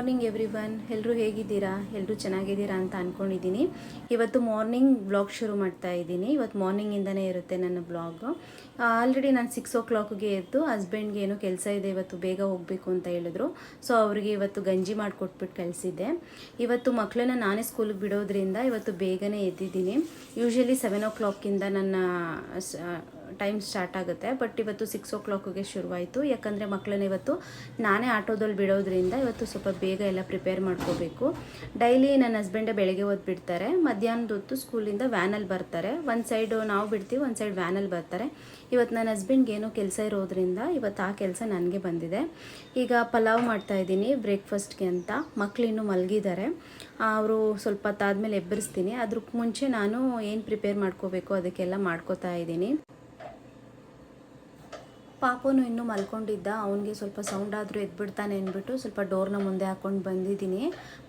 Morning every one ಎಲ್ಲರೂ ಹೇಗಿದ್ದೀರಾ? ಎಲ್ಲರೂ ಚೆನ್ನಾಗಿದ್ದೀರಾ ಅಂತ ಅಂದ್ಕೊಂಡಿದ್ದೀನಿ ಇವತ್ತು ಮಾರ್ನಿಂಗ್ ಬ್ಲಾಗ್ ಶುರು ಮಾಡ್ತಾ ಇದ್ದೀನಿ. ಇವತ್ತು ಮಾರ್ನಿಂಗಿಂದನೇ ಇರುತ್ತೆ ನನ್ನ ಬ್ಲಾಗ್ ಆಲ್ರೆಡಿ ನಾನು ಸಿಕ್ಸ್ ಓ ಕ್ಲಾಕ್ಗೆ ಎದ್ದು ಹಸ್ಬೆಂಡ್ಗೆ ಏನೋ ಕೆಲಸ ಇದೆ, ಇವತ್ತು ಬೇಗ ಹೋಗಬೇಕು ಅಂತ ಹೇಳಿದ್ರು. ಸೊ ಅವರಿಗೆ ಇವತ್ತು ಗಂಜಿ ಮಾಡಿಕೊಟ್ಬಿಟ್ಟು ಕಳಿಸಿದ್ದೆ. ಇವತ್ತು ಮಕ್ಕಳನ್ನ ನಾನೇ ಸ್ಕೂಲಿಗೆ ಬಿಡೋದ್ರಿಂದ ಇವತ್ತು ಬೇಗನೆ ಎದ್ದಿದ್ದೀನಿ. ಯೂಶ್ವಲಿ ಸೆವೆನ್ ಓ ಕ್ಲಾಕಿಂದ ನನ್ನ ಟೈಮ್ ಸ್ಟಾರ್ಟ್ ಆಗುತ್ತೆ. ಬಟ್ ಇವತ್ತು ಸಿಕ್ಸ್ ಓ ಕ್ಲಾಕಿಗೆ ಶುರುವಾಯಿತು. ಯಾಕಂದರೆ ಮಕ್ಕಳನ್ನ ಇವತ್ತು ನಾನೇ ಆಟೋದಲ್ಲಿ ಬಿಡೋದ್ರಿಂದ ಇವತ್ತು ಸ್ವಲ್ಪ ಬೇಗ ಎಲ್ಲ ಪ್ರಿಪೇರ್ ಮಾಡ್ಕೋಬೇಕು. ಡೈಲಿ ನನ್ನ ಹಸ್ಬೆಂಡೇ ಬೆಳಗ್ಗೆ ಹೊತ್ತು ಬಿಡ್ತಾರೆ. ಮಧ್ಯಾಹ್ನದ ಹೊತ್ತು ಸ್ಕೂಲಿಂದ ವ್ಯಾನಲ್ಲಿ ಬರ್ತಾರೆ. ಒಂದು ಸೈಡು ನಾವು ಬಿಡ್ತೀವಿ, ಒಂದು ಸೈಡ್ ವ್ಯಾನಲ್ಲಿ ಬರ್ತಾರೆ. ಇವತ್ತು ನನ್ನ ಹಸ್ಬೆಂಡ್ಗೆ ಏನೋ ಕೆಲಸ ಇರೋದ್ರಿಂದ ಇವತ್ತು ಆ ಕೆಲಸ ನನಗೆ ಬಂದಿದೆ. ಈಗ ಪಲಾವ್ ಮಾಡ್ತಾ ಇದ್ದೀನಿ ಬ್ರೇಕ್ಫಾಸ್ಟ್ಗೆ ಅಂತ. ಮಕ್ಕಳು ಇನ್ನೂ ಮಲಗಿದ್ದಾರೆ ಅವರು ಸ್ವಲ್ಪ ಹೊತ್ತಾದ್ಮೇಲೆ ಎಬ್ಬರಿಸ್ತೀನಿ. ಅದ್ರ ಮುಂಚೆ ನಾನು ಏನು ಪ್ರಿಪೇರ್ ಮಾಡ್ಕೋಬೇಕು ಅದಕ್ಕೆಲ್ಲ ಮಾಡ್ಕೋತಾ ಇದ್ದೀನಿ. ಪಾಪನು ಇನ್ನೂ ಮಲ್ಕೊಂಡಿದ್ದ, ಅವನಿಗೆ ಸ್ವಲ್ಪ ಸೌಂಡ್ ಆದರೂ ಎದ್ಬಿಡ್ತಾನೆ ಅಂದ್ಬಿಟ್ಟು ಸ್ವಲ್ಪ ಡೋರ್ನ ಮುಂದೆ ಹಾಕ್ಕೊಂಡು ಬಂದಿದ್ದೀನಿ.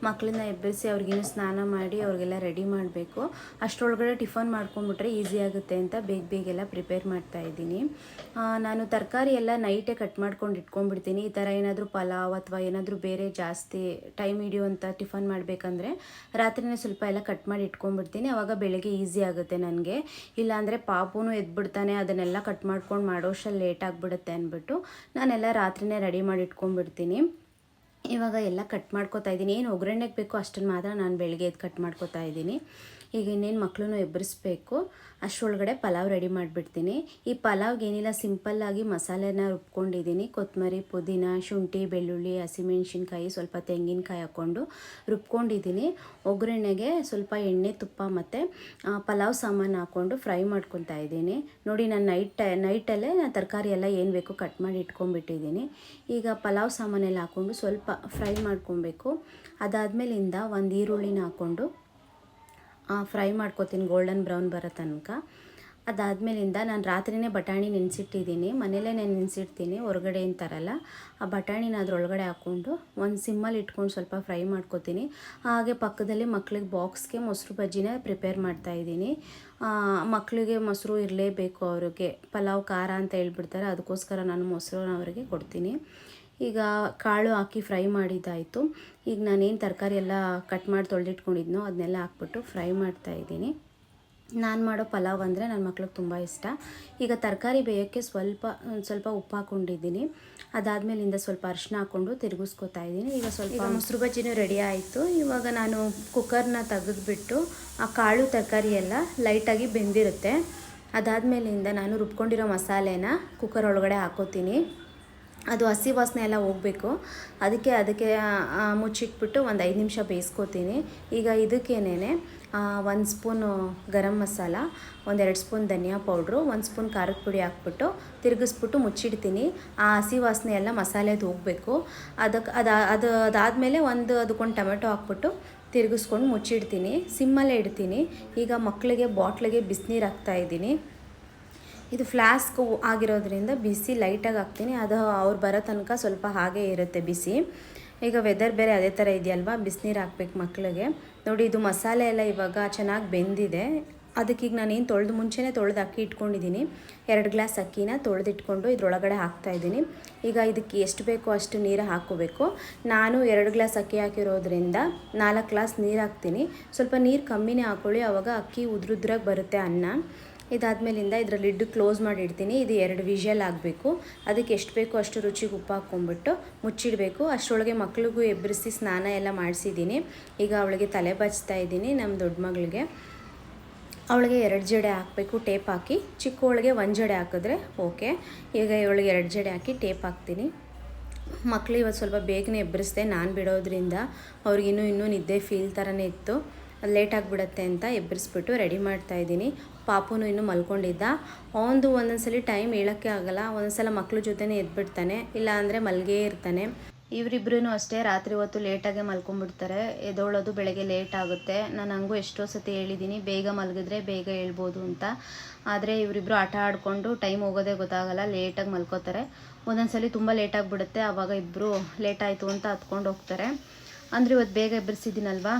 ಮಕ್ಕಳನ್ನ ಎಬ್ಬಿಸಿ ಅವ್ರಿಗಿನ್ನೂ ಸ್ನಾನ ಮಾಡಿ ಅವ್ರಿಗೆಲ್ಲ ರೆಡಿ ಮಾಡಬೇಕು. ಅಷ್ಟರೊಳಗಡೆ ಟಿಫನ್ ಮಾಡ್ಕೊಂಡ್ಬಿಟ್ರೆ ಈಸಿ ಆಗುತ್ತೆ ಅಂತ ಬೇಗ ಬೇಗೆಲ್ಲ ಪ್ರಿಪೇರ್ ಮಾಡ್ತಾ ಇದ್ದೀನಿ. ನಾನು ತರಕಾರಿ ಎಲ್ಲ ನೈಟೇ ಕಟ್ ಮಾಡ್ಕೊಂಡು ಇಟ್ಕೊಂಡ್ಬಿಡ್ತೀನಿ. ಈ ಥರ ಏನಾದರೂ ಪಲಾವ್ ಅಥವಾ ಏನಾದರೂ ಬೇರೆ ಜಾಸ್ತಿ ಟೈಮ್ ಹಿಡಿಯುವಂಥ ಟಿಫನ್ ಮಾಡಬೇಕಂದ್ರೆ ರಾತ್ರಿನೇ ಸ್ವಲ್ಪ ಎಲ್ಲ ಕಟ್ ಮಾಡಿ ಇಟ್ಕೊಂಡ್ಬಿಡ್ತೀನಿ. ಆವಾಗ ಬೆಳಗ್ಗೆ ಈಸಿ ಆಗುತ್ತೆ ನನಗೆ. ಇಲ್ಲಾಂದರೆ ಪಾಪುನು ಎದ್ಬಿಡ್ತಾನೆ, ಅದನ್ನೆಲ್ಲ ಕಟ್ ಮಾಡ್ಕೊಂಡು ಮಾಡೋಷ್ಟು ಲೇಟ್ ಆಗಿಬಿಡುತ್ತೆ ಅಂದ್ಬಿಟ್ಟು ನಾನೆಲ್ಲ ರಾತ್ರಿನೇ ರೆಡಿ ಮಾಡಿ ಇಟ್ಕೊಂಡ್ಬಿಡ್ತೀನಿ. ಇವಾಗ ಎಲ್ಲ ಕಟ್ ಮಾಡ್ಕೋತಾ ಇದ್ದೀನಿ. ಏನು ಒಗ್ಗರಣೆಗೆ ಬೇಕೋ ಅಷ್ಟನ್ನು ಮಾತ್ರ ನಾನು ಬೆಳಗ್ಗೆ ಎದ್ದು ಕಟ್ ಮಾಡ್ಕೋತಾ ಇದ್ದೀನಿ. ಈಗ ಇನ್ನೇನು ಮಕ್ಕಳನ್ನು ಎಬ್ಬರಿಸ್ಬೇಕು? ಅಷ್ಟರೊಳಗಡೆ ಪಲಾವ್ ರೆಡಿ ಮಾಡಿಬಿಡ್ತೀನಿ. ಈ ಪಲಾವ್ಗೆ ಏನಿಲ್ಲ ಸಿಂಪಲ್ಲಾಗಿ ಮಸಾಲೆನ ರುಬ್ಕೊಂಡಿದ್ದೀನಿ. ಕೊತ್ತಂಬರಿ ಪುದೀನ, ಶುಂಠಿ, ಬೆಳ್ಳುಳ್ಳಿ, ಹಸಿಮೆಣ್ಸಿನ್ಕಾಯಿ, ಸ್ವಲ್ಪ ತೆಂಗಿನಕಾಯಿ ಹಾಕ್ಕೊಂಡು ರುಬ್ಕೊಂಡಿದ್ದೀನಿ. ಒಗ್ಗರಣೆಗೆ ಸ್ವಲ್ಪ ಎಣ್ಣೆ, ತುಪ್ಪ ಮತ್ತು ಪಲಾವ್ ಸಾಮಾನು ಹಾಕ್ಕೊಂಡು ಫ್ರೈ ಮಾಡ್ಕೊತಾ ಇದ್ದೀನಿ. ನೋಡಿ, ನಾನು ನೈಟ್ ನೈಟಲ್ಲೇ ನಾನು ತರಕಾರಿ ಎಲ್ಲ ಏನು ಬೇಕೋ ಕಟ್ ಮಾಡಿ ಇಟ್ಕೊಂಡ್ಬಿಟ್ಟಿದ್ದೀನಿ. ಈಗ ಪಲಾವ್ ಸಾಮಾನೆಲ್ಲ ಹಾಕ್ಕೊಂಡು ಸ್ವಲ್ಪ ಫ್ರೈ ಮಾಡ್ಕೊಬೇಕು ಅದಾದಮೇಲಿಂದ ಒಂದು ಈರುಳ್ಳಿನ ಹಾಕ್ಕೊಂಡು ಫ್ರೈ ಮಾಡ್ಕೊತೀನಿ ಗೋಲ್ಡನ್ ಬ್ರೌನ್ ಬರೋ ತನಕ. ಅದಾದಮೇಲಿಂದ ನಾನು ರಾತ್ರಿನೇ ಬಟಾಣಿ ನೆನೆಸಿಟ್ಟಿದ್ದೀನಿ. ಮನೇಲೇ ನೆನೆಸಿಡ್ತೀನಿ, ಹೊರಗಡೆ ಏನು ತರಲ್ಲ. ಆ ಬಟಾಣಿನ ಅದ್ರೊಳಗಡೆ ಹಾಕ್ಕೊಂಡು ಒಂದು ಸಿಮ್ಮಲ್ಲಿ ಇಟ್ಕೊಂಡು ಸ್ವಲ್ಪ ಫ್ರೈ ಮಾಡ್ಕೊತೀನಿ. ಹಾಗೆ ಪಕ್ಕದಲ್ಲಿ ಮಕ್ಳಿಗೆ ಬಾಕ್ಸ್ಗೆ ಮೊಸರು ಬಜ್ಜಿನ ಪ್ರಿಪೇರ್ ಮಾಡ್ತಾಯಿದ್ದೀನಿ ಮಕ್ಕಳಿಗೆ ಮೊಸರು ಇರಲೇಬೇಕು ಅವ್ರಿಗೆ. ಪಲಾವ್, ಖಾರ ಅಂತ ಹೇಳ್ಬಿಡ್ತಾರೆ, ಅದಕ್ಕೋಸ್ಕರ ನಾನು ಮೊಸರನ್ನ ಅವರಿಗೆ ಕೊಡ್ತೀನಿ. ಈಗ ಕಾಳು ಹಾಕಿ ಫ್ರೈ ಮಾಡಿದ್ದಾಯಿತು. ಈಗ ನಾನೇನು ತರಕಾರಿ ಎಲ್ಲ ಕಟ್ ಮಾಡಿ ತೊಳೆದಿಟ್ಕೊಂಡಿದ್ನೋ ಅದನ್ನೆಲ್ಲ ಹಾಕ್ಬಿಟ್ಟು ಫ್ರೈ ಮಾಡ್ತಾ ಇದ್ದೀನಿ. ನಾನು ಮಾಡೋ ಪಲಾವ್ ಅಂದರೆ ನನ್ನ ಮಕ್ಳಿಗೆ ತುಂಬ ಇಷ್ಟ. ಈಗ ತರಕಾರಿ ಬೇಯೋಕ್ಕೆ ಸ್ವಲ್ಪ ಸ್ವಲ್ಪ ಉಪ್ಪು ಹಾಕ್ಕೊಂಡಿದ್ದೀನಿ ಅದಾದಮೇಲಿಂದ ಸ್ವಲ್ಪ ಅರಿಶಿನ ಹಾಕ್ಕೊಂಡು ತಿರುಗಿಸ್ಕೊತಾ ಇದ್ದೀನಿ. ಈಗ ಸ್ವಲ್ಪ ಮೊಸರು ಬಜ್ಜಿನೂ ರೆಡಿ ಆಯಿತು. ಇವಾಗ ನಾನು ಕುಕ್ಕರ್ನ ತೆಗೆದುಬಿಟ್ಟು ಆ ಕಾಳು ತರಕಾರಿ ಎಲ್ಲ ಲೈಟಾಗಿ ಬೆಂದಿರುತ್ತೆ. ಅದಾದಮೇಲಿಂದ ನಾನು ರುಬ್ಕೊಂಡಿರೋ ಮಸಾಲೆನ ಕುಕ್ಕರ್ ಒಳಗಡೆ ಹಾಕೋತೀನಿ. ಅದು ಹಸಿ ವಾಸನೆ ಎಲ್ಲ ಹೋಗಬೇಕು. ಅದಕ್ಕೆ ಅದಕ್ಕೆ ಮುಚ್ಚಿಟ್ಬಿಟ್ಟು ಒಂದು ಐದು ನಿಮಿಷ ಬೇಯಿಸ್ಕೊತೀನಿ. ಈಗ ಇದಕ್ಕೇನೆ ಒಂದು ಸ್ಪೂನು ಗರಂ ಮಸಾಲ ಒಂದೆರಡು ಸ್ಪೂನ್ ಧನಿಯಾ ಪೌಡ್ರು, ಒಂದು ಸ್ಪೂನ್ ಖಾರದ ಪುಡಿ ಹಾಕ್ಬಿಟ್ಟು ತಿರುಗಿಸ್ಬಿಟ್ಟು ಮುಚ್ಚಿಡ್ತೀನಿ. ಆ ಹಸಿ ವಾಸನೆ ಎಲ್ಲ ಮಸಾಲೆದು ಹೋಗಬೇಕು. ಅದಕ್ಕೆ ಅದು ಅದು, ಅದಾದಮೇಲೆ ಒಂದು ಅದಕ್ಕೊಂದು ಟೊಮೆಟೊ ಹಾಕ್ಬಿಟ್ಟು ತಿರುಗಿಸ್ಕೊಂಡು ಮುಚ್ಚಿಡ್ತೀನಿ. ಸಿಮ್ಮಲ್ಲೇ ಇಡ್ತೀನಿ. ಈಗ ಮಕ್ಕಳಿಗೆ ಬಾಟ್ಲಿಗೆ ಬಿಸಿನೀರು ಹಾಕ್ತಾಯಿದ್ದೀನಿ ಇದು ಫ್ಲಾಸ್ಕ್ ಆಗಿರೋದ್ರಿಂದ ಬಿಸಿ ಲೈಟಾಗಿ ಹಾಕ್ತೀನಿ. ಅದು ಅವ್ರು ಬರೋ ತನಕ ಸ್ವಲ್ಪ ಹಾಗೇ ಇರುತ್ತೆ ಬಿಸಿ. ಈಗ ವೆದರ್ ಬೇರೆ ಅದೇ ಥರ ಇದೆಯಲ್ವಾ? ಬಿಸಿನೀರು ಹಾಕ್ಬೇಕು ಮಕ್ಕಳಿಗೆ ನೋಡಿ, ಇದು ಮಸಾಲೆ ಎಲ್ಲ ಇವಾಗ ಚೆನ್ನಾಗಿ ಬೆಂದಿದೆ. ಅದಕ್ಕೀಗ ನಾನೇನು ತೊಳೆದು ಮುಂಚೆನೇ ತೊಳೆದು ಅಕ್ಕಿ ಇಟ್ಕೊಂಡಿದ್ದೀನಿ. ಎರಡು ಗ್ಲಾಸ್ ಅಕ್ಕಿನ ತೊಳೆದಿಟ್ಕೊಂಡು ಇದ್ರೊಳಗಡೆ ಹಾಕ್ತಾಯಿದ್ದೀನಿ ಈಗ ಇದಕ್ಕೆ ಎಷ್ಟು ಬೇಕೋ ಅಷ್ಟು ನೀರು ಹಾಕೋಬೇಕು ನಾನು ಎರಡು ಗ್ಲಾಸ್ ಅಕ್ಕಿ ಹಾಕಿರೋದ್ರಿಂದ ನಾಲ್ಕು ಗ್ಲಾಸ್ ನೀರು ಹಾಕ್ತೀನಿ. ಸ್ವಲ್ಪ ನೀರು ಕಮ್ಮಿನೇ ಹಾಕ್ಕೊಳ್ಳಿ ಆವಾಗ ಅಕ್ಕಿ ಉದ್ರುದ್ರಾಗಿ ಬರುತ್ತೆ ಅನ್ನ. ಇದಾದಮೇಲಿಂದ ಇದರ ಲಿಡ್ ಕ್ಲೋಸ್ ಮಾಡಿ ಇಡ್ತೀನಿ ಇದು ಎರಡು ವಿಷಲ್ ಆಗಬೇಕು. ಅದಕ್ಕೆ ಎಷ್ಟು ಬೇಕೋ ಅಷ್ಟು ರುಚಿಗೆ ಉಪ್ಪು ಹಾಕ್ಕೊಂಬಿಟ್ಟು ಮುಚ್ಚಿಡಬೇಕು. ಅಷ್ಟರೊಳಗೆ ಮಕ್ಳಿಗೂ ಎಬ್ಬರಿಸಿ ಸ್ನಾನ ಎಲ್ಲ ಮಾಡಿಸಿದ್ದೀನಿ. ಈಗ ಅವಳಿಗೆ ತಲೆ ಬಚ್ತಾ ಇದ್ದೀನಿ ನಮ್ಮ ದೊಡ್ಡ ಮಗಳಿಗೆ. ಅವಳಿಗೆ ಎರಡು ಜಡೆ ಹಾಕಬೇಕು ಟೇಪ್ ಹಾಕಿ. ಚಿಕ್ಕವಳಿಗೆ ಒಂದು ಜಡೆ ಹಾಕಿದ್ರೆ ಓಕೆ. ಈಗ ಇವಳಿಗೆ ಎರಡು ಜಡೆ ಹಾಕಿ ಟೇಪ್ ಹಾಕ್ತೀನಿ. ಮಕ್ಕಳು ಇವತ್ತು ಸ್ವಲ್ಪ ಬೇಗನೆ ಎಬ್ಬರಿಸ್ದೆ. ನಾನು ಬಿಡೋದ್ರಿಂದ ಅವ್ರಿಗಿನ್ನೂ ಇನ್ನೂ ನಿದ್ದೆ ಫೀಲ್ ಥರನೇ ಇತ್ತು. ಲೇಟ್ ಆಗಿಬಿಡತ್ತೆ ಅಂತ ಎಬ್ಬರಿಸ್ಬಿಟ್ಟು ರೆಡಿ ಮಾಡ್ತಾ ಇದ್ದೀನಿ. ಪಾಪುನು ಇನ್ನೂ ಮಲ್ಕೊಂಡಿದ್ದ. ಅವನದು ಒಂದೊಂದ್ಸಲಿ ಟೈಮ್ ಹೇಳೋಕ್ಕೆ ಆಗಲ್ಲ. ಒಂದೊಂದ್ಸಲ ಮಕ್ಳ ಜೊತೆನೇ ಎದ್ಬಿಡ್ತಾನೆ. ಇಲ್ಲ ಅಂದರೆ ಮಲ್ಗೇ ಇರ್ತಾನೆ. ಇವರಿಬ್ರು ಅಷ್ಟೇ ರಾತ್ರಿ ಹೊತ್ತು ಲೇಟಾಗೆ ಮಲ್ಕೊಂಡ್ಬಿಡ್ತಾರೆ. ಎದೊಳೋದು ಬೆಳಗ್ಗೆ ಲೇಟ್ ಆಗುತ್ತೆ. ನಾನು ಹಂಗೂ ಎಷ್ಟೋ ಸತಿ ಹೇಳಿದ್ದೀನಿ ಬೇಗ ಮಲಗಿದ್ರೆ ಬೇಗ ಹೇಳ್ಬೋದು ಅಂತ. ಆದರೆ ಇವರಿಬ್ರು ಆಟ ಆಡಿಕೊಂಡು ಟೈಮ್ ಹೋಗೋದೇ ಗೊತ್ತಾಗಲ್ಲ, ಲೇಟಾಗಿ ಮಲ್ಕೋತಾರೆ. ಒಂದೊಂದ್ಸಲಿ ತುಂಬ ಲೇಟಾಗಿ ಬಿಡುತ್ತೆ ಆವಾಗ ಇಬ್ಬರು ಲೇಟ್ ಆಯಿತು ಅಂತ ಹತ್ಕೊಂಡು ಹೋಗ್ತಾರೆ. ಅಂದರೆ ಇವತ್ತು ಬೇಗ ಎಬ್ಬರಿಸಿದ್ದೀನಲ್ವಾ?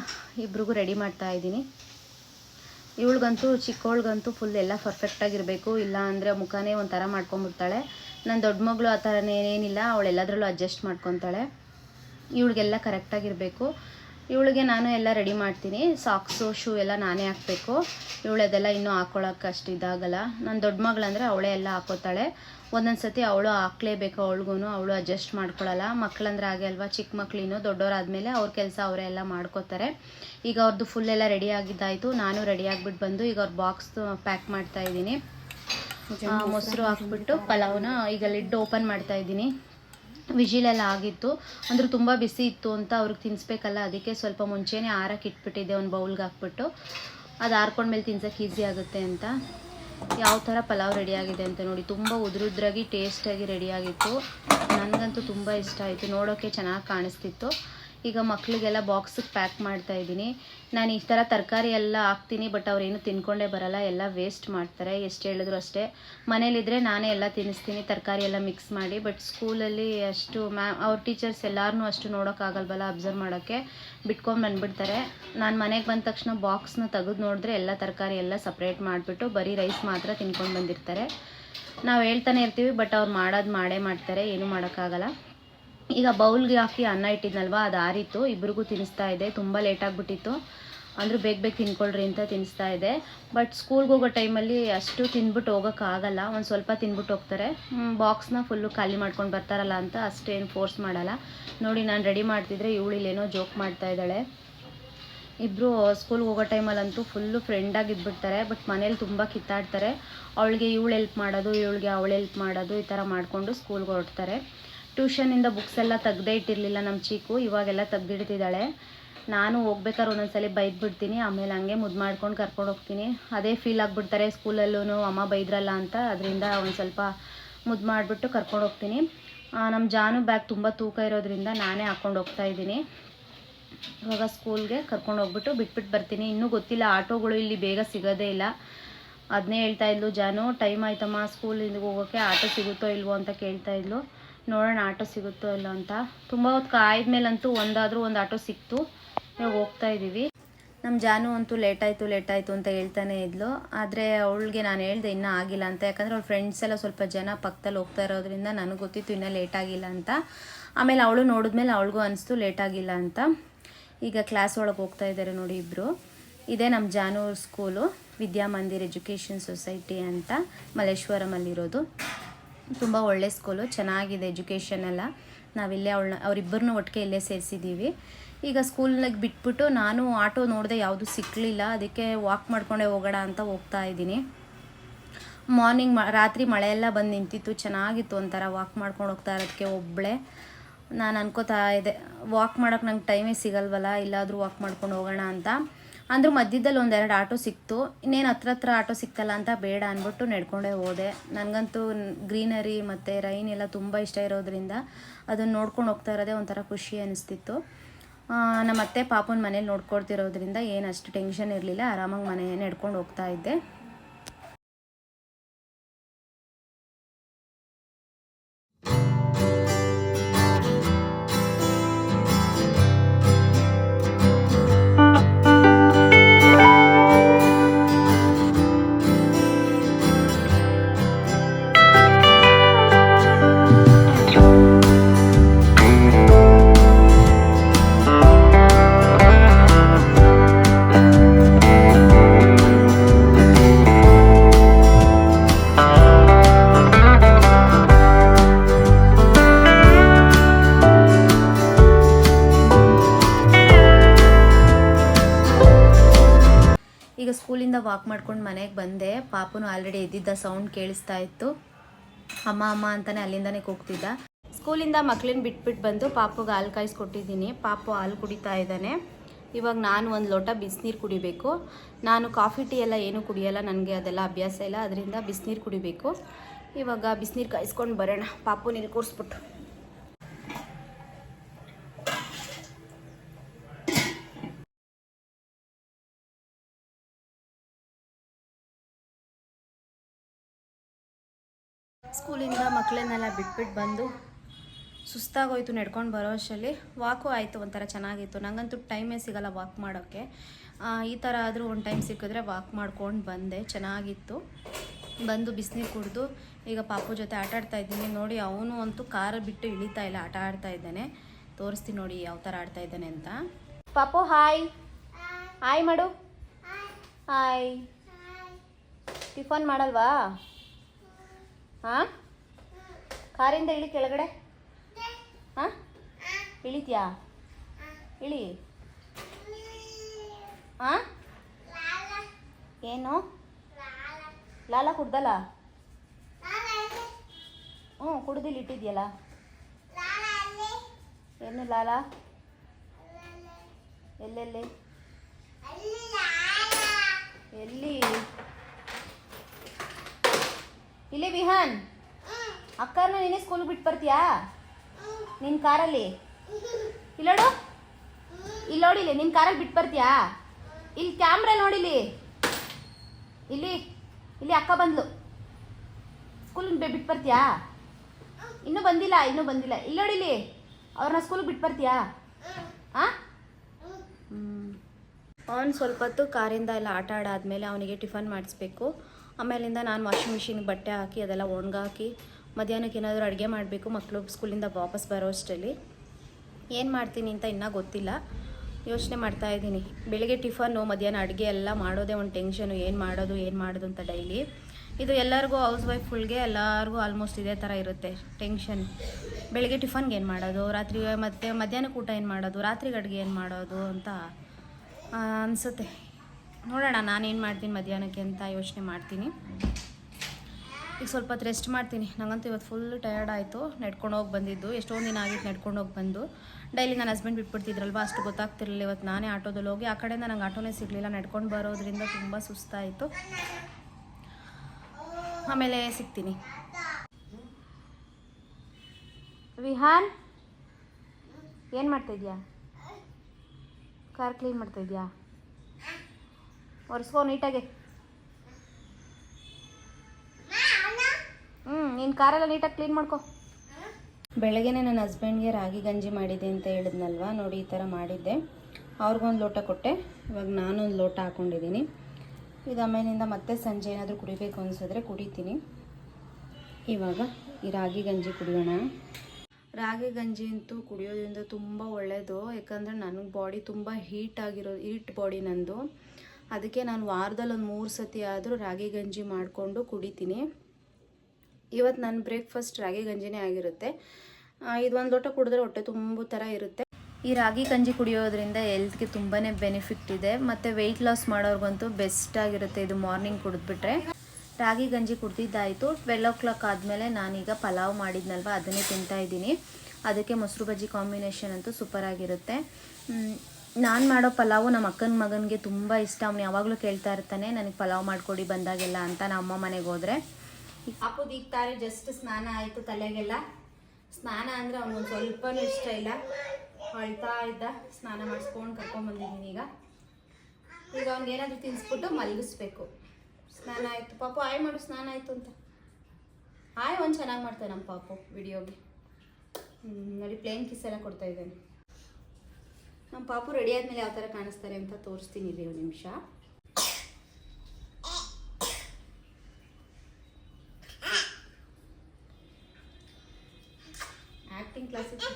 ಇಬ್ರಿಗೂ ರೆಡಿ ಮಾಡ್ತಾ ಇದ್ದೀನಿ. ಇವಳಿಗಂತೂ ಚಿಕ್ಕವಳಿಗಂತೂ ಫುಲ್ ಎಲ್ಲ ಪರ್ಫೆಕ್ಟಾಗಿರಬೇಕು ಇಲ್ಲ ಅಂದರೆ ಮುಖನೇ ಒಂಥರ ಮಾಡ್ಕೊಂಬಿಡ್ತಾಳೆ ನನ್ನ ದೊಡ್ಡ ಮಗಳು ಆ ಥರನೇ ಏನಿಲ್ಲ, ಅವಳೆಲ್ಲದರಲ್ಲೂ ಅಡ್ಜಸ್ಟ್ ಮಾಡ್ಕೊತಾಳೆ. ಇವಳಿಗೆಲ್ಲ ಕರೆಕ್ಟಾಗಿರಬೇಕು ಇವಳಿಗೆ ನಾನು ಎಲ್ಲ ರೆಡಿ ಮಾಡ್ತೀನಿ. ಸಾಕ್ಸು ಶೂ ಎಲ್ಲ ನಾನೇ ಹಾಕಬೇಕು. ಇವಳದೆಲ್ಲ ಇನ್ನೂ ಹಾಕ್ಕೊಳಕ್ಕೆ ಅಷ್ಟು ಇದಾಗಲ್ಲ. ನನ್ನ ದೊಡ್ಡ ಮಗಳಂದರೆ ಅವಳೇ ಎಲ್ಲ ಹಾಕೋತಾಳೆ. ಒಂದೊಂದು ಸತಿ ಅವಳು ಹಾಕ್ಲೇಬೇಕು ಅವಳಿಗೂ ಅವಳು ಅಡ್ಜಸ್ಟ್ ಮಾಡ್ಕೊಳ್ಳಲ್ಲ ಮಕ್ಕಳಂದ್ರೆ ಹಾಗೆ ಅಲ್ವಾ ಚಿಕ್ಕ ಮಕ್ಕಳಿನ ದೊಡ್ಡವರಾದಮೇಲೆ ಅವ್ರ ಕೆಲಸ ಅವರೇ ಎಲ್ಲ ಮಾಡ್ಕೋತಾರೆ. ಈಗ ಅವ್ರದ್ದು ಫುಲ್ ಎಲ್ಲ ರೆಡಿ ಆಗಿದ್ದಾಯಿತು. ನಾನು ರೆಡಿ ಆಗಿಬಿಟ್ಟು ಬಂದು ಈಗ ಅವ್ರ ಬಾಕ್ಸ್ ಪ್ಯಾಕ್ ಮಾಡ್ತಾ ಇದ್ದೀನಿ. ಮೊಸರು ಹಾಕ್ಬಿಟ್ಟು ಪಲಾವ್ನ ಈಗ ಲಿಡ್ ಓಪನ್ ಮಾಡ್ತಾ ಇದ್ದೀನಿ. ವಿಜಿಲೆಲ್ಲ ಆಗಿತ್ತು. ಅಂದ್ರೆ ತುಂಬ ಬಿಸಿ ಇತ್ತು ಅಂತ ಅವ್ರಿಗೆ ತಿನ್ನಿಸ್ಬೇಕಲ್ಲ ಅದಕ್ಕೆ ಸ್ವಲ್ಪ ಮುಂಚೆನೇ ಆರಕ್ಕೆ ಇಟ್ಬಿಟ್ಟಿದ್ದೆ, ಒಂದು ಬೌಲ್ಗೆ ಹಾಕ್ಬಿಟ್ಟು. ಅದು ಆರ್ಕೊಂಡ್ಮೇಲೆ ತಿನ್ಸೋಕೆ ಈಸಿ ಆಗುತ್ತೆ ಅಂತ. ಯಾವ ಥರ ಪಲಾವ್ ರೆಡಿಯಾಗಿದೆ ಅಂತ ನೋಡಿ, ತುಂಬ ಉದುರುದ್ರಾಗಿ ಟೇಸ್ಟಾಗಿ ರೆಡಿಯಾಗಿತ್ತು ನನಗಂತೂ ತುಂಬ ಇಷ್ಟ ಆಯಿತು. ನೋಡೋಕ್ಕೆ ಚೆನ್ನಾಗಿ ಕಾಣಿಸ್ತಿತ್ತು. ಈಗ ಮಕ್ಕಳಿಗೆಲ್ಲ ಬಾಕ್ಸಿಗೆ ಪ್ಯಾಕ್ ಮಾಡ್ತಾ ಇದ್ದೀನಿ. ನಾನು ಈ ಥರ ತರಕಾರಿ ಎಲ್ಲ ಹಾಕ್ತೀನಿ ಬಟ್ ಅವ್ರೇನು ತಿನ್ಕೊಂಡೇ ಬರಲ್ಲ. ಎಲ್ಲ ವೇಸ್ಟ್ ಮಾಡ್ತಾರೆ. ಎಷ್ಟು ಹೇಳಿದ್ರು ಅಷ್ಟೇ. ಮನೇಲಿದ್ದರೆ ನಾನೇ ಎಲ್ಲ ತಿನ್ನಿಸ್ತೀನಿ, ತರಕಾರಿ ಎಲ್ಲ ಮಿಕ್ಸ್ ಮಾಡಿ. ಬಟ್ ಸ್ಕೂಲಲ್ಲಿ ಅಷ್ಟು ಮ್ಯಾಮ್ ಅವ್ರ ಟೀಚರ್ಸ್ ಎಲ್ಲರನ್ನೂ ಅಷ್ಟು ನೋಡೋಕ್ಕಾಗಲ್ವಲ್ಲ ಅಬ್ಸರ್ವ್ ಮಾಡೋಕ್ಕೆ? ಬಿಟ್ಕೊಂಡು ಬಂದುಬಿಡ್ತಾರೆ. ನಾನು ಮನೆಗೆ ಬಂದ ತಕ್ಷಣ ಬಾಕ್ಸ್ನ ತೆಗೆದು ನೋಡಿದ್ರೆ ಎಲ್ಲ ತರಕಾರಿ ಎಲ್ಲ ಸಪ್ರೇಟ್ ಮಾಡಿಬಿಟ್ಟು ಬರೀ ರೈಸ್ ಮಾತ್ರ ತಿನ್ಕೊಂಡು ಬಂದಿರ್ತಾರೆ. ನಾವು ಹೇಳ್ತಾನೆ ಇರ್ತೀವಿ ಬಟ್ ಅವ್ರು ಮಾಡೋದು ಮಾಡೇ ಮಾಡ್ತಾರೆ. ಏನೂ ಮಾಡೋಕ್ಕಾಗಲ್ಲ ಈಗ ಬೌಲ್ಗೆ ಹಾಕಿ ಅನ್ನ ಇಟ್ಟಿದ್ನಲ್ವ, ಅದು ಆರಿತ್ತು. ಇಬ್ರಿಗೂ ತಿನ್ನಿಸ್ತಾ ಇದೆ. ತುಂಬ ಲೇಟ್ ಆಗಿಬಿಟ್ಟಿತ್ತು. ಅಂದರೂ ಬೇಗ ಬೇಗ ತಿನ್ಕೊಳ್ರಿ ಅಂತ ತಿನ್ನಿಸ್ತಾ ಇದೆ. ಬಟ್ ಸ್ಕೂಲ್ಗೆ ಹೋಗೋ ಟೈಮಲ್ಲಿ ಅಷ್ಟು ತಿಂದ್ಬಿಟ್ಟು ಹೋಗೋಕ್ಕಾಗಲ್ಲ ಒಂದು ಸ್ವಲ್ಪ ತಿನ್ಬಿಟ್ಟು ಹೋಗ್ತಾರೆ. ಬಾಕ್ಸ್ನ ಫುಲ್ಲು ಖಾಲಿ ಮಾಡ್ಕೊಂಡು ಬರ್ತಾರಲ್ಲ ಅಂತ ಅಷ್ಟೇನು ಫೋರ್ಸ್ ಮಾಡಲ್ಲ. ನೋಡಿ, ನಾನು ರೆಡಿ ಮಾಡ್ತಿದ್ರೆ ಇವಳಿಲ್ಲೇನೋ ಜೋಕ್ ಮಾಡ್ತಾ ಇದ್ದಾಳೆ. ಇಬ್ಬರು ಸ್ಕೂಲ್ಗೆ ಹೋಗೋ ಟೈಮಲ್ಲಂತೂ ಫುಲ್ಲು ಫ್ರೆಂಡಾಗಿ ಇದ್ಬಿಡ್ತಾರೆ. ಬಟ್ ಮನೇಲಿ ತುಂಬ ಕಿತ್ತಾಡ್ತಾರೆ. ಅವಳಿಗೆ ಇವಳು ಹೆಲ್ಪ್ ಮಾಡೋದು, ಇವಳಿಗೆ ಅವಳು ಹೆಲ್ಪ್ ಮಾಡೋದು ಈ ಥರ ಮಾಡಿಕೊಂಡು ಸ್ಕೂಲ್ಗೆ ಹೊರಡ್ತಾರೆ ಟ್ಯೂಷನಿಂದ ಬುಕ್ಸ್ ಎಲ್ಲ ತೆಗ್ದೇ ಇಟ್ಟಿರಲಿಲ್ಲ ನಮ್ಮ ಚೀಕು, ಇವಾಗೆಲ್ಲ ತೆಗ್ದಿಡ್ತಿದ್ದಾಳೆ. ನಾನು ಹೋಗ್ಬೇಕಾದ್ರೆ ಒಂದೊಂದ್ಸಲಿ ಬೈದು ಬಿಡ್ತೀನಿ ಆಮೇಲೆ ಹಂಗೆ ಮುದ್ದು ಮಾಡ್ಕೊಂಡು ಕರ್ಕೊಂಡು ಹೋಗ್ತೀನಿ. ಅದೇ ಫೀಲ್ ಆಗಿಬಿಡ್ತಾರೆ ಸ್ಕೂಲಲ್ಲೂ ಅಮ್ಮ ಬೈದ್ರಲ್ಲ ಅಂತ, ಅದರಿಂದ ಒಂದು ಸ್ವಲ್ಪ ಮುದ್ದು ಮಾಡಿಬಿಟ್ಟು ಕರ್ಕೊಂಡು ಹೋಗ್ತೀನಿ. ನಮ್ಮ ಜಾನು ಬ್ಯಾಗ್ ತುಂಬ ತೂಕ ಇರೋದ್ರಿಂದ ನಾನೇ ಹಾಕ್ಕೊಂಡು ಹೋಗ್ತಾ ಇದ್ದೀನಿ. ಇವಾಗ ಸ್ಕೂಲ್ಗೆ ಕರ್ಕೊಂಡು ಹೋಗ್ಬಿಟ್ಟು ಬಿಟ್ಬಿಟ್ಟು ಬರ್ತೀನಿ. ಇನ್ನೂ ಗೊತ್ತಿಲ್ಲ, ಆಟೋಗಳು ಇಲ್ಲಿ ಬೇಗ ಸಿಗೋದೇ ಇಲ್ಲ. ಅದನ್ನೇ ಹೇಳ್ತಾ ಇದ್ಲು ಜಾನು ಟೈಮ್ ಆಯ್ತಮ್ಮ ಸ್ಕೂಲಿಂದ ಹೋಗೋಕ್ಕೆ ಆಟೋ ಸಿಗುತ್ತೋ ಇಲ್ವೋ ಅಂತ ಕೇಳ್ತಾ ಇದ್ಲು. ನೋಡೋಣ ಆಟೋ ಸಿಗುತ್ತೋ ಇಲ್ಲ ಅಂತ. ತುಂಬ ಹೊತ್ತು ಕಾಯ್ದ್ಮೇಲಂತೂ ಒಂದಾದರೂ ಒಂದು ಆಟೋ ಸಿಕ್ತು. ನಾವು ಹೋಗ್ತಾ ಇದ್ದೀವಿ ನಮ್ಮ ಜಾನು ಅಂತೂ ಲೇಟ್ ಲೇಟಾಯಿತು ಲೇಟ್ ಆಯಿತು ಅಂತ ಹೇಳ್ತಾನೆ ಇದ್ಲು. ಆದರೆ ಅವಳಿಗೆ ನಾನು ಹೇಳ್ದೆ ಇನ್ನೂ ಆಗಿಲ್ಲ ಅಂತ. ಯಾಕಂದರೆ ಅವ್ಳ ಫ್ರೆಂಡ್ಸ್ ಎಲ್ಲ ಸ್ವಲ್ಪ ಜನ ಪಕ್ಕದಲ್ಲಿ ಹೋಗ್ತಾ ಇರೋದ್ರಿಂದ ನನಗೆ ಗೊತ್ತಿತ್ತು ಇನ್ನೂ ಲೇಟ್ ಆಗಿಲ್ಲ ಅಂತ. ಆಮೇಲೆ ಅವಳು ನೋಡಿದ್ಮೇಲೆ ಅವಳಿಗೂ ಅನಿಸ್ತು ಲೇಟ್ ಆಗಿಲ್ಲ ಅಂತ. ಈಗ ಕ್ಲಾಸ್ ಒಳಗೆ ಹೋಗ್ತಾ ಇದ್ದಾರೆ ನೋಡಿ ಇಬ್ಬರು ಇದೇ ನಮ್ಮ Janur school Vidyamandir education society ಅಂತ ಮಲ್ಲೇಶ್ವರಮಲ್ಲಿರೋದು. ತುಂಬ ಒಳ್ಳೆ ಸ್ಕೂಲು, ಚೆನ್ನಾಗಿದೆ ಎಜುಕೇಷನ್ ಎಲ್ಲ. ನಾವಿಲ್ಲೇ ಅವಳನ್ನ ಅವರಿಬ್ಬರನ್ನೂ ಒಟ್ಟಿಗೆ ಇಲ್ಲೇ ಸೇರಿಸಿದ್ದೀವಿ ಈಗ ಸ್ಕೂಲ್ನಾಗ ಬಿಟ್ಬಿಟ್ಟು ನಾನು ಆಟೋ ನೋಡಿದೆ ಯಾವುದು ಸಿಕ್ಕಲಿಲ್ಲ ಅದಕ್ಕೆ ವಾಕ್ ಮಾಡ್ಕೊಂಡೇ ಹೋಗೋಣ ಅಂತ ಹೋಗ್ತಾ ಇದ್ದೀನಿ. ಮಾರ್ನಿಂಗ್ ರಾತ್ರಿ ಮಳೆ ಎಲ್ಲ ಬಂದು ನಿಂತಿತ್ತು. ಚೆನ್ನಾಗಿತ್ತು ಒಂಥರ ವಾಕ್ ಮಾಡ್ಕೊಂಡು ಹೋಗ್ತಾ ಇರೋದಕ್ಕೆ ಒಬ್ಬಳೆ ನಾನು ಅನ್ಕೋತಾ ಇದೆ ವಾಕ್ ಮಾಡೋಕೆ ನಂಗೆ ಟೈಮೇ ಸಿಗಲ್ವಲ್ಲ, ಇಲ್ಲಾದರೂ ವಾಕ್ ಮಾಡ್ಕೊಂಡು ಹೋಗೋಣ ಅಂತ. ಅಂದರೂ ಮಧ್ಯದಲ್ಲಿ ಒಂದೆರಡು ಆಟೋ ಸಿಕ್ತು. ಇನ್ನೇನು ಹತ್ರ ಹತ್ರ ಆಟೋ ಸಿಕ್ತಲ್ಲ ಅಂತ ಬೇಡ ಅಂದ್ಬಿಟ್ಟು ನಡ್ಕೊಂಡೇ ಹೋದೆ. ನನಗಂತೂ ಗ್ರೀನರಿ ಮತ್ತು ರೈನ್ ಎಲ್ಲ ತುಂಬ ಇಷ್ಟ ಇರೋದ್ರಿಂದ ಅದನ್ನು ನೋಡ್ಕೊಂಡು ಹೋಗ್ತಾ ಇರೋದೇ ಒಂಥರ ಖುಷಿ ಅನಿಸ್ತಿತ್ತು. ನಮ್ಮ ಅತ್ತೆ ಪಾಪನ ಮನೇಲಿ ನೋಡ್ಕೊಳ್ತಿರೋದ್ರಿಂದ ಏನು ಅಷ್ಟು ಟೆನ್ಷನ್ ಇರಲಿಲ್ಲ. ಆರಾಮಾಗಿ ಮನೆ ನಡ್ಕೊಂಡು ಹೋಗ್ತಾ ಇದ್ದೆ. ಮಾಡ್ಕೊಂಡು ಮನೆಗೆ ಬಂದೆ. ಪಾಪನು ಆಲ್ರೆಡಿ ಎದ್ದಿದ್ದ ಸೌಂಡ್ ಕೇಳಿಸ್ತಾ ಇತ್ತು. ಅಮ್ಮ ಅಮ್ಮ ಅಂತಾನೆ ಅಲ್ಲಿಂದಾನೆ ಕೂಗ್ತಿದ್ದ. ಸ್ಕೂಲಿಂದ ಮಕ್ಳನ್ನ ಬಿಟ್ಬಿಟ್ಟು ಬಂದು ಪಾಪುಗೆ ಹಾಲು ಕಾಯಿಸ್ಕೊಟ್ಟಿದ್ದೀನಿ. ಪಾಪು ಹಾಲು ಕುಡಿತಾ ಇದ್ದಾನೆ. ಇವಾಗ ನಾನು ಒಂದು ಲೋಟ ಬಿಸಿನೀರು ಕುಡಿಬೇಕು. ನಾನು ಕಾಫಿ, ಟೀ ಎಲ್ಲ ಏನೂ ಕುಡಿಯೋಲ್ಲ, ನನಗೆ ಅದೆಲ್ಲ ಅಭ್ಯಾಸ ಇಲ್ಲ. ಅದರಿಂದ ಬಿಸಿನೀರು ಕುಡಿಬೇಕು. ಇವಾಗ ಬಿಸಿನೀರು ಕಾಯಿಸ್ಕೊಂಡು ಬರೋಣ. ಪಾಪು ನೀರು ಕೂರಿಸ್ಬಿಟ್ಟು ಸ್ಕೂಲಿಂದ ಮಕ್ಕಳನ್ನೆಲ್ಲ ಬಿಟ್ಬಿಟ್ಟು ಬಂದು ಸುಸ್ತಾಗೋಯ್ತು ನಡ್ಕೊಂಡು ಬರೋ ಅಷ್ಟರಲ್ಲಿ ವಾಕು ಆಯಿತು ಒಂಥರ ಚೆನ್ನಾಗಿತ್ತು. ನನಗಂತೂ ಟೈಮೇ ಸಿಗಲ್ಲ ವಾಕ್ ಮಾಡೋಕ್ಕೆ. ಈ ಥರ ಆದರೂ ಒಂದು ಟೈಮ್ ಸಿಕ್ಕಿದ್ರೆ ವಾಕ್ ಮಾಡ್ಕೊಂಡು ಬಂದೆ. ಚೆನ್ನಾಗಿತ್ತು. ಬಂದು ಬಿಸಿನೀರು ಕುಡಿದು ಈಗ ಪಾಪು ಜೊತೆ ಆಟ ಆಡ್ತಾ ಇದ್ದೀನಿ. ನೋಡಿ ಅವನು ಅಂತೂ ಕಾರ ಬಿಟ್ಟು ಇಳಿತಾ ಇಲ್ಲ. ಆಟ ಆಡ್ತಾ ಇದ್ದಾನೆ. ತೋರಿಸ್ತೀನಿ ನೋಡಿ ಯಾವ ಥರ ಆಡ್ತಾ ಇದ್ದಾನೆ ಅಂತ. ಪಾಪು ಹಾಯ್. ಹಾಯ್. ಮಾಡು. ಹಾಯ್. ಟಿಫನ್ ಮಾಡಲ್ವಾ? ಹಾಂ? ಕಾರಿಂದ ಇಳಿ ಕೆಳಗಡೆ. ಹಾಂ? ಇಳಿತೀಯಾ? ಇಳಿ. ಹಾಂ? ಏನು? ಲಾಲ ಕುಡ್ದಲ್ಲ? ಹ್ಞೂ ಕುಡ್ದಿಲ್ಲ ಇಟ್ಟಿದ್ಯಲ್ಲ. ಏನು ಲಾಲ? ಎಲ್ಲೆಲ್ಲಿ? ಎಲ್ಲಿ? ಇಲ್ಲಿ ವಿಹಾನ್. ಅಕ್ಕನ ನೀನೇ ಸ್ಕೂಲ್ ಬಿಟ್ಟು ಬರ್ತೀಯಾ? ನಿನ್ನ ಕಾರಲ್ಲಿ. ಇಲ್ಲೋಡು ಇಲ್ಲಿ ನೋಡಿಲಿ ನಿನ್ನ ಕಾರಲ್ಲಿ ಬಿಟ್ಟು ಬರ್ತೀಯಾ? ಇಲ್ಲಿ ಕ್ಯಾಮ್ರಾ ನೋಡಿಲಿ ಇಲ್ಲಿ ಇಲ್ಲಿ ಅಕ್ಕ ಬಂದ್ಲು. ಸ್ಕೂಲ್ ಬಿಟ್ಟು ಬರ್ತೀಯಾ? ಇನ್ನೂ ಬಂದಿಲ್ಲ ಇನ್ನೂ ಬಂದಿಲ್ಲ. ಇಲ್ಲಿ. ನೋಡಿಲಿ ಅವ್ರನ್ನ ಸ್ಕೂಲಿಗೆ ಬಿಟ್ಟು ಬರ್ತೀಯಾ? ಹಾಂ ಅವನು ಸ್ವಲ್ಪ ಹೊತ್ತು ಕಾರಿಂದ ಎಲ್ಲ ಆಟ ಆಡಾದ್ಮೇಲೆ ಅವನಿಗೆ ಟಿಫನ್ ಮಾಡಿಸ್ಬೇಕು. ಆಮೇಲಿಂದ ನಾನು ವಾಷಿಂಗ್ ಮಿಷಿನ್ಗೆ ಬಟ್ಟೆ ಹಾಕಿ, ಅದೆಲ್ಲ ಒಣಗಾಕಿ, ಮಧ್ಯಾಹ್ನಕ್ಕೆ ಏನಾದರೂ ಅಡುಗೆ ಮಾಡಬೇಕು ಮಕ್ಕಳು ಸ್ಕೂಲಿಂದ ವಾಪಸ್ ಬರೋ ಅಷ್ಟರಲ್ಲಿ. ಏನು ಮಾಡ್ತೀನಿ ಅಂತ ಇನ್ನೂ ಗೊತ್ತಿಲ್ಲ. ಯೋಚನೆ ಮಾಡ್ತಾ ಇದ್ದೀನಿ. ಬೆಳಿಗ್ಗೆ ಟಿಫನ್ನು, ಮಧ್ಯಾಹ್ನ ಅಡುಗೆ ಎಲ್ಲ ಮಾಡೋದೇ ಒಂದು ಟೆನ್ಷನು. ಏನು ಮಾಡೋದು ಏನು ಮಾಡೋದು ಅಂತ ಡೈಲಿ. ಇದು ಎಲ್ಲರಿಗೂ ಹೌಸ್ ವೈಫ್ ಫುಲ್ಗೆ ಎಲ್ಲರಿಗೂ ಆಲ್ಮೋಸ್ಟ್ ಇದೇ ಥರ ಇರುತ್ತೆ ಟೆನ್ಷನ್. ಬೆಳಿಗ್ಗೆ ಟಿಫನ್ಗೆ ಏನು ಮಾಡೋದು, ರಾತ್ರಿ ಮತ್ತೆ ಮಧ್ಯಾಹ್ನಕ್ಕೆ ಊಟ ಏನು ಮಾಡೋದು, ರಾತ್ರಿಗೆ ಅಡುಗೆ ಏನು ಮಾಡೋದು ಅಂತ ಅನಿಸುತ್ತೆ. ನೋಡೋಣ, ನಾನೇನು ಮಾಡ್ತೀನಿ ಮಧ್ಯಾಹ್ನಕ್ಕೆ ಅಂತ ಯೋಚನೆ ಮಾಡ್ತೀನಿ. ಈಗ ಸ್ವಲ್ಪ ಹೊತ್ತು ರೆಸ್ಟ್ ಮಾಡ್ತೀನಿ. ನನಗಂತೂ ಇವತ್ತು ಫುಲ್ ಟಯರ್ಡ್ ಆಯಿತು. ನಡ್ಕೊಂಡು ಹೋಗಿ ಬಂದಿದ್ದು. ಎಷ್ಟೊಂದು ದಿನ ಆಗಿತ್ತು ನಡ್ಕೊಂಡು ಹೋಗಿ ಬಂದು. ಡೈಲಿ ನನ್ನ ಹಸ್ಬೆಂಡ್ ಬಿಟ್ಬಿಡ್ತಿದ್ರಲ್ವ? ಅಷ್ಟು ಗೊತ್ತಾಗ್ತಿರಲಿಲ್ಲ ಇವತ್ತು ನಾನೇ ಆಟೋದಲ್ಲಿ ಹೋಗಿ. ಆ ಕಡೆಯಿಂದ ನಂಗೆ ಆಟೋನೇ ಸಿಗಲಿಲ್ಲ. ನಡ್ಕೊಂಡು ಬರೋದ್ರಿಂದ ತುಂಬ ಸುಸ್ತಾಯಿತು. ಆಮೇಲೆ ಸಿಗ್ತೀನಿ. ವಿಹಾನ್, ಏನು ಮಾಡ್ತಾಯಿದ್ಯಾ ಕಾರ್ ಕ್ಲೀನ್ ಮಾಡ್ತಾಯಿದ್ಯಾ ಒರೆಸ್ಕೋ ನೀಟಾಗಿ. ಹ್ಞೂ ನೀನು ಕಾರೆಲ್ಲ ನೀಟಾಗಿ ಕ್ಲೀನ್ ಮಾಡ್ಕೊ. ಬೆಳಗ್ಗೆನೆ ನನ್ನ ಹಸ್ಬೆಂಡ್ಗೆ ರಾಗಿ ಗಂಜಿ ಮಾಡಿದ್ದೆ ಅಂತ ಹೇಳಿದ್ನಲ್ವ? ನೋಡಿ, ಈ ಥರ ಮಾಡಿದ್ದೆ. ಅವ್ರಿಗೊಂದು ಲೋಟ ಕೊಟ್ಟೆ. ಇವಾಗ ನಾನೊಂದು ಲೋಟ ಹಾಕ್ಕೊಂಡಿದ್ದೀನಿ ಇದು ಆಮೇಲಿಂದ ಮತ್ತೆ ಸಂಜೆ ಏನಾದರೂ ಕುಡಿಬೇಕು ಅನಿಸಿದ್ರೆ ಕುಡಿತೀನಿ. ಇವಾಗ ಈ ರಾಗಿ ಗಂಜಿ ಕುಡಿಯೋಣ. ರಾಗಿ ಗಂಜಿ ಅಂತೂ ಕುಡಿಯೋದ್ರಿಂದ ತುಂಬ ಒಳ್ಳೆಯದು ಯಾಕಂದರೆ ನನಗೆ ಬಾಡಿ ತುಂಬ ಹೀಟ್ ಆಗಿರೋ ಹೀಟ್ ಬಾಡಿ ನಂದು. ಅದಕ್ಕೆ ನಾನು ವಾರದಲ್ಲಿ ಒಂದು ಮೂರು ಸತಿ ಆದರೂ ರಾಗಿ ಗಂಜಿ ಮಾಡಿಕೊಂಡು ಕುಡಿತೀನಿ. ಇವತ್ತು ನನ್ನ ಬ್ರೇಕ್ಫಾಸ್ಟ್ ರಾಗಿ ಗಂಜಿನೇ ಆಗಿರುತ್ತೆ. ಇದು ಒಂದು ಲೋಟ ಕುಡಿದ್ರೆ ಹೊಟ್ಟೆ ತುಂಬು ಥರ ಇರುತ್ತೆ. ಈ ರಾಗಿ ಗಂಜಿ ಕುಡಿಯೋದ್ರಿಂದ ಹೆಲ್ತ್ಗೆ ತುಂಬಾ ಬೆನಿಫಿಟ್ ಇದೆ. ಮತ್ತು ವೆಯ್ಟ್ ಲಾಸ್ ಮಾಡೋರ್ಗಂತೂ ಬೆಸ್ಟ್ ಆಗಿರುತ್ತೆ ಇದು ಮಾರ್ನಿಂಗ್ ಕುಡಿದ್ಬಿಟ್ರೆ. ರಾಗಿ ಗಂಜಿ ಕುಡ್ದಿದ್ದಾಯಿತು. ಟ್ವೆಲ್ ಓ ಕ್ಲಾಕ್ ಆದಮೇಲೆ ನಾನೀಗ ಪಲಾವ್ ಮಾಡಿದ್ನಲ್ವ, ಅದನ್ನೇ ತಿಂತಾ ಇದ್ದೀನಿ. ಅದಕ್ಕೆ ಮೊಸರು ಬಜ್ಜಿ ಕಾಂಬಿನೇಷನ್ ಅಂತೂ ಸೂಪರ್ ಆಗಿರುತ್ತೆ. ನಾನು ಮಾಡೋ ಪಲಾವು ನಮ್ಮ ಅಕ್ಕನ ಮಗನಿಗೆ ತುಂಬ ಇಷ್ಟ. ಅವನು ಯಾವಾಗಲೂ ಕೇಳ್ತಾ ಇರ್ತಾನೆ, ನನಗೆ ಪಲಾವ್ ಮಾಡಿಕೊಡಿ ಬಂದಾಗೆಲ್ಲ ಅಂತ ನಮ್ಮ ಅಮ್ಮ ಮನೆಗೆ ಹೋದರೆ. ಅಪ್ಪುದು ಈಗ ತಾರೆ ಜಸ್ಟ್ ಸ್ನಾನ ಆಯಿತು ತಲೆಗೆಲ್ಲ. ಸ್ನಾನ ಅಂದರೆ ಅವನು ಸ್ವಲ್ಪನೂ ಇಷ್ಟ ಇಲ್ಲ. ಅಳ್ತಾ ಇದ್ದ, ಸ್ನಾನ ಮಾಡಿಸ್ಕೊಂಡು ಕರ್ಕೊಂಡ್ಬಂದಿದ್ದೀನಿ ಈಗ. ಈಗ ಅವ್ನಿಗೆ ಏನಾದರೂ ತಿನ್ಸ್ಬಿಟ್ಟು ಮಲಗಿಸ್ಬೇಕು. ಸ್ನಾನ ಆಯಿತು. ಪಾಪು, ಆಯ್ ಮಾಡು, ಸ್ನಾನ ಆಯಿತು ಅಂತ. ಆಯ್, ಒಂದು ಚೆನ್ನಾಗಿ ಮಾಡ್ತಾನೆ ನಮ್ಮ ಪಾಪು ವಿಡಿಯೋಗೆ ನೋಡಿ ಪ್ಲೇನ್ ಕಿಸ್ ಎಲ್ಲ ಕೊಡ್ತಾ ಇದ್ದಾನೆ. ನಮ್ಮ ಪಾಪು ರೆಡಿ ಆದಮೇಲೆ ಯಾವ ಥರ ಕಾಣಿಸ್ತಾರೆ ಅಂತ ತೋರಿಸ್ತೀನಿ ಇರಿ ಒಂದು ನಿಮಿಷ. ಆ್ಯಕ್ಟಿಂಗ್ ಕ್ಲಾಸಿಗೆ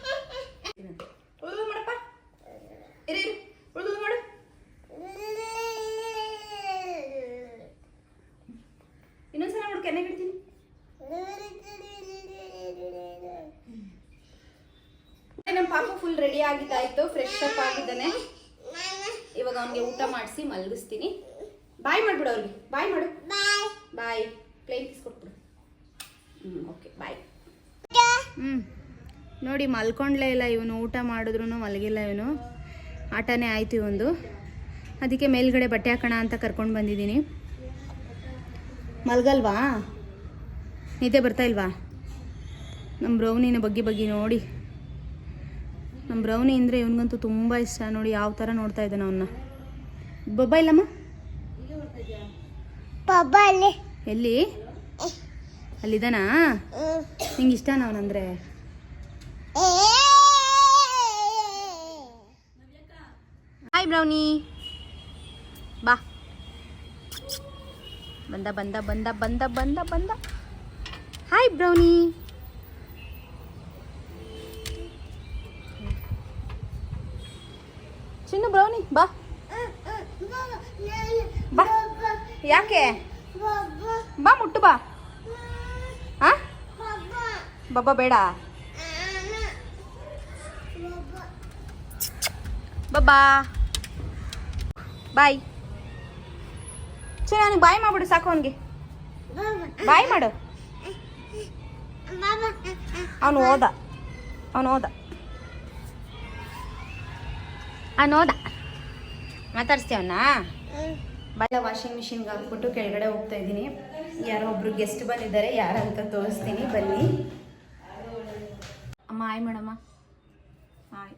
ಉಳ್ದು ಮಾಡಪ್ಪ ಇರಿ ಇರಿ ಉಳ್ದು ಮಾಡು ಇನ್ನೊಂದ್ಸಲ ನೋಡಿ ಕೆನೆ ಬಿಡ್ತೀನಿ ನಮ್ಮ ಪಾಪ ಫುಲ್ ರೆಡಿ ಆಗಿದ್ದಾಯ್ತು ಆಗಿದ್ದಾನೆ ಇವಾಗ ಅವನಿಗೆ ಊಟ ಮಾಡಿಸಿ ಮಲಗಿಸ್ತೀನಿ. ಬಾಯ್ ಮಾಡ್ಬಿಡು ಅವ್ರಿಗೆ. ಬಾಯ್ ಮಾಡು. ಬಾಯ್. ಪ್ಲೇನ್ ಪೀಸ್ ಕೊಟ್ಬಿಡು ಹ್ಞೂ ಓಕೆ ಬಾಯ್. ಹ್ಞೂ ನೋಡಿ ಮಲ್ಕೊಂಡ್ಲೇ ಇಲ್ಲ ಇವನು. ಊಟ ಮಾಡಿದ್ರು ಮಲಗಿಲ್ಲ ಇವನು. ಆಟನೇ ಆಯ್ತು ಇವೊಂದು ಅದಕ್ಕೆ ಮೇಲ್ಗಡೆ ಬಟ್ಟೆ ಹಾಕೋಣ ಅಂತ ಕರ್ಕೊಂಡು ಬಂದಿದ್ದೀನಿ. ಮಲ್ಗಲ್ವಾ? ನಿದ್ದೆ ಬರ್ತಾ ಇಲ್ವಾ? ನಮ್ಮ ಬ್ರೌನಿನ ಬಗ್ಗೆ ಬಗ್ಗೆ ನೋಡಿ. ನಮ್ಮ ಬ್ರೌನಿ ಅಂದರೆ ಇವನಿಗಂತೂ ತುಂಬ ಇಷ್ಟ. ನೋಡಿ ಯಾವ ಥರ ನೋಡ್ತಾ ಇದ್ದಾನೆ ಅವನ್ನ ಬೊಬ್ಬ ಇಲ್ಲಮ್ಮ? ಎಲ್ಲಿ? ಅಲ್ಲಿದ್ದಾನಾ? ನಿಂಗೆ ಇಷ್ಟನಾ ಅವನಂದ್ರೆ ಹಾಯ್ ಬ್ರೌನಿ. ಬಾ. ಬಂದ ಬಂದ ಬಂದ ಬಂದ ಬಂದ ಬಂದ ಹಾಯ್ ಬ್ರೌನಿ ಚಿನ್ನು ಬ್ರೌನಿ ಬಾ ಬಾ ಯಾಕೆ? ಬಾ ಮುಟ್ಟು ಬಾ. ಹಾ ಬಬ್ಬಾ ಬೇಡ. ಬಬ್ಬಾ. ಬಾಯ್. ಸರಿ ಅವನಿಗೆ ಬಾಯ್ ಮಾಡ್ಬಿಡು ಸಾಕು ಅವನಿಗೆ. ಬಾಯ್ ಮಾಡು. ಅವನು ಹೋದ ಅವನು ಹೋದ ಅವನು ಹೋದ ಮಾತಾಡಿಸ್ತೀವನ್ನ ಬಾಯ ವಾಷಿಂಗ್ ಮಿಷಿನ್ಗೆ ಹಾಕ್ಬಿಟ್ಟು ಕೆಳಗಡೆ ಹೋಗ್ತಾ ಇದ್ದೀನಿ. ಯಾರೋ ಒಬ್ರು ಗೆಸ್ಟ್ ಬಂದಿದ್ದಾರೆ ಯಾರಂತ ತೋರಿಸ್ತೀನಿ ಬನ್ನಿ. ಅಮ್ಮ ಆಯ್ ಮೇಡಮ್ಮ ಆಯ್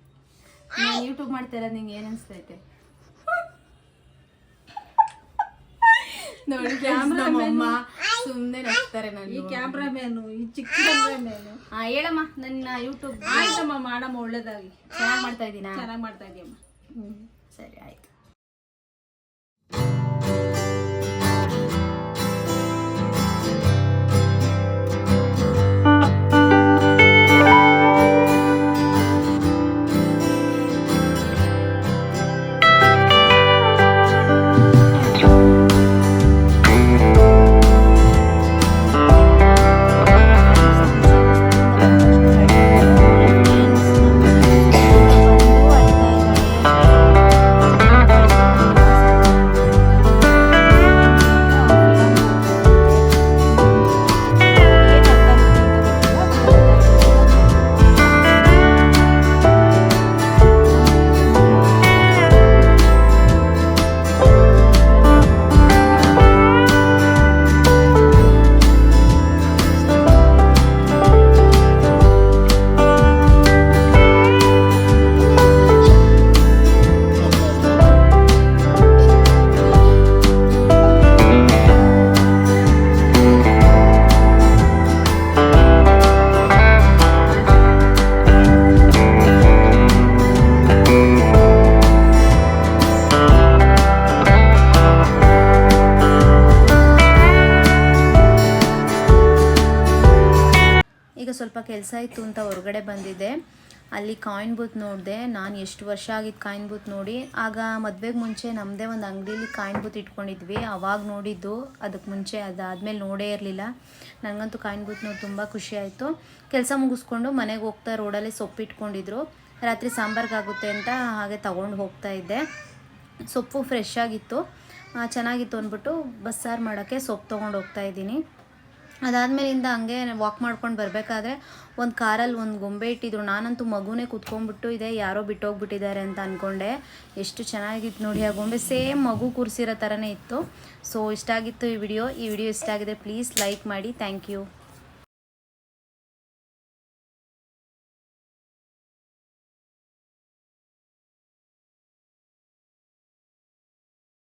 ನಾನು ಯೂಟ್ಯೂಬ್ ಮಾಡ್ತಾ ಇರೋದು ನಿಂಗೆ ಏನು ಅನಿಸ್ತೈತೆ? ನೋಡಿ ನಮ್ಮಮ್ಮ. ಸುಮ್ಮನೆ ನಗ್ತಾರೆ ಈ ನಾನು ಕ್ಯಾಮ್ರಾಮ್ಯಾನು ಈ ಚಿಕ್ಕ ಕ್ಯಾಮ್ರಾಮ್ಯಾನು ಹಾ ಹೇಳಮ್ಮ ನನ್ನ ಯೂಟ್ಯೂಬ್ ಆಯ್ತಮ್ಮ ಮಾಡಮ್ಮ ಒಳ್ಳೇದಾಗಿ ಚೆನ್ನಾಗಿ ಮಾಡ್ತಾ ಇದ್ದೀನಾ ಚೆನ್ನಾಗಿ ಮಾಡ್ತಾ ಇದೀಯಮ್ಮ. ಹ್ಮ್ ಸರಿ ಆಯ್ತು. ಕೆಲಸ ಇತ್ತು ಅಂತ ಹೊರಗಡೆ ಬಂದಿದ್ದೆ ಅಲ್ಲಿ ಕಾಯಿನ್ ಬೂತ್ ನೋಡಿದೆ. ನಾನು ಎಷ್ಟು ವರ್ಷ ಆಗಿದ್ದು ಕಾಯಿನ್ ಬೂತ್ ನೋಡಿ. ಆಗ ಮದುವೆಗೆ ಮುಂಚೆ ನಮ್ಮದೇ ಒಂದು ಅಂಗಡಿಯಲ್ಲಿ ಕಾಯಿನ್ ಬೂತ್ ಇಟ್ಕೊಂಡಿದ್ವಿ. ಅವಾಗ ನೋಡಿದ್ದು. ಅದಕ್ಕೆ ಮುಂಚೆ ಅದಾದಮೇಲೆ ನೋಡೇ ಇರಲಿಲ್ಲ. ನನಗಂತೂ ಕಾಯಿನ್ ಬೂತ್ ನೋಡಿ ತುಂಬ ಖುಷಿ ಆಯಿತು. ಕೆಲಸ ಮುಗಿಸ್ಕೊಂಡು ಮನೆಗೆ ಹೋಗ್ತಾ ರೋಡಲ್ಲಿ ಸೊಪ್ಪು ಇಟ್ಕೊಂಡಿದ್ರು. ರಾತ್ರಿ ಸಾಂಬಾರ್ಗಾಗುತ್ತೆ ಅಂತ ಹಾಗೆ ತೊಗೊಂಡು ಹೋಗ್ತಾ ಇದ್ದೆ. ಸೊಪ್ಪು ಫ್ರೆಶ್ ಆಗಿತ್ತು. ಚೆನ್ನಾಗಿತ್ತು ಅಂದ್ಬಿಟ್ಟು ಬಸ್ಸಾರು ಮಾಡೋಕ್ಕೆ ಸೊಪ್ಪು ತೊಗೊಂಡು ಹೋಗ್ತಾ ಇದ್ದೀನಿ. ಅದಾದಮೇಲಿಂದ ಹಂಗೆ ವಾಕ್ ಮಾಡ್ಕೊಂಡು ಬರಬೇಕಾದ್ರೆ ಒಂದು ಕಾರಲ್ಲಿ ಒಂದು ಗೊಂಬೆ ಇಟ್ಟಿದ್ರು. ನಾನಂತೂ ಮಗುನೇ ಕುತ್ಕೊಂಡ್ಬಿಟ್ಟು ಇದೆ, ಯಾರೋ ಬಿಟ್ಟೋಗ್ಬಿಟ್ಟಿದ್ದಾರೆ ಅಂತ ಅಂದ್ಕೊಂಡೆ ಎಷ್ಟು ಚೆನ್ನಾಗಿತ್ತು ನೋಡಿ, ಆ ಗೊಂಬೆ ಸೇಮ್ ಮಗು ಕೂರಿಸಿರೋ ಥರನೇ ಇತ್ತು. ಸೊ ಇಷ್ಟ ಆಗಿತ್ತು ಈ ವಿಡಿಯೋ ಈ ವಿಡಿಯೋ ಇಷ್ಟ ಆಗಿದೆ ಪ್ಲೀಸ್ ಲೈಕ್ ಮಾಡಿ. Thank you